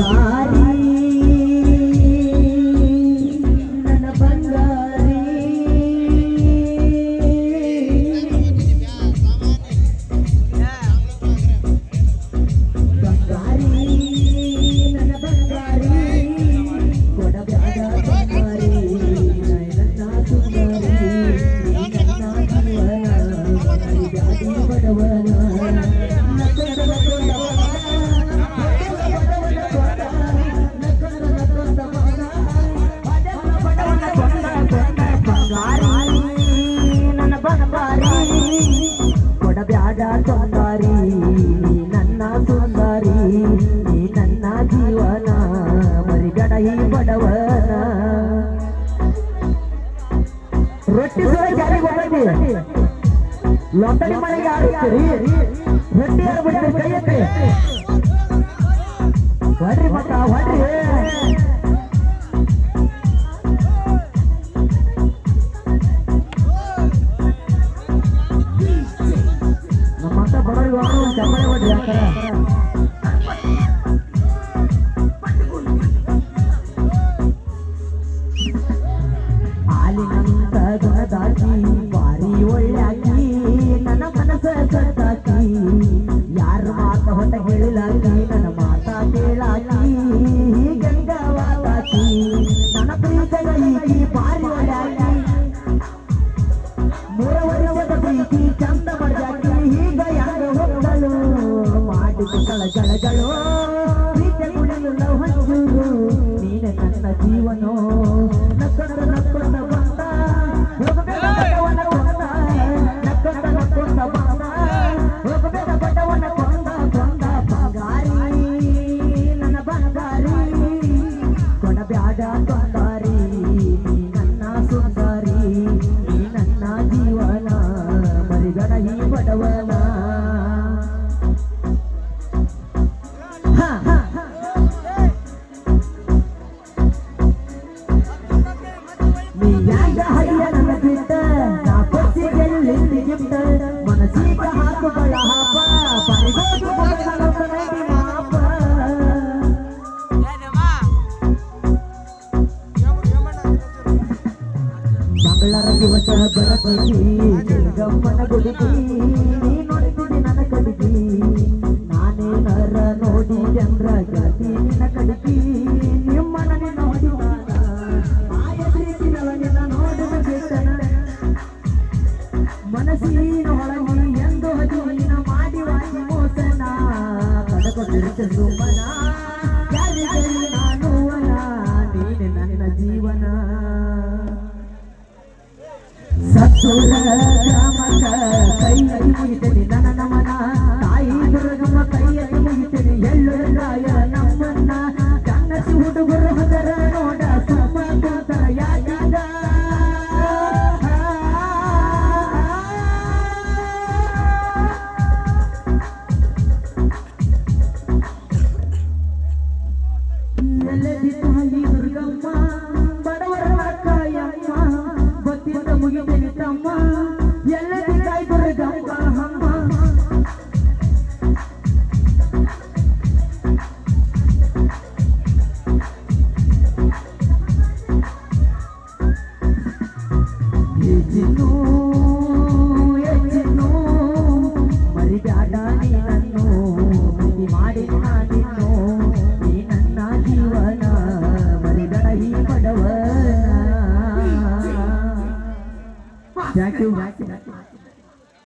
God. ಕೊಡಬ್ಯಾಡ ತೊಂದಾರಿ ನೀ ನನ್ನ ಸುಂದರಿ ನೀ ನನ್ನ ಜೀವನ ಮರಿಗಡ ಈ ಬಡವನ ರೊಟ್ಟಿ ಸಲ ಜಾರಿಗೆ ಹೋಗೈತಿ ಲೊಟ್ಟಣಿ ಮನೆಗೆ ಆಡ್ತೀರಿ ರೊಟ್ಟಿ ಯಾರು ಬಿಡ್ತೀರಿ ಕೈ ಎತ್ತಿ ಹೊಡ್ರಿ ಮಕ್ಕ ಹೊಡ್ರಿ ಹೊಡ್ರಿ ಹಾಲಿನಂತ ಬಾರಿ ಒಳ್ಳೆ ನನ್ನ ಮನಸ್ಸ ಜೀವನೋ ನಕ್ಕೊಂಡ ನಕ್ಕೊಂಡ ಬಂದ ಹೋಗಬೇಡ ಬಡವನ ಕೊಂದ. ನಕ್ಕೊಂಡ ನಕ್ಕೊಂಡ ಬಂದ ಹೋಗಬೇಡ ಬಡವನ ಬಂಗಾರಿ. ನನ್ನ ಬಂಗಾರಿ. ನೀ ನನ್ನ ಸುಂದರಿ ಮಂಗಳರ ದಿವಸ ಬರತೀವಿ ದುರ್ಗಮ್ಮನ ಗುಡಿಗಿ ನೀ ನನ್ನ ನಾನೇ ನರ ನೋಡಿ ಚಂದ್ರ ಜಾತಿ ನಿನ್ನ ಕಡಿಗಿ ನನ್ನ ಜೀವನ ಸತ್ತೂರ ಗ್ರಾಮದ ಕೈಯಲ್ಲಿ ಮುಗಿತೇನೆ ನನ್ನ ನಮನ ತಾಯಿ ದುರ್ಗಮ್ಮ ಕೈಯಲ್ಲಿ ಮುಗಿತೇನೆ ಎಳ್ಳು ರಾಯ Співбесіда.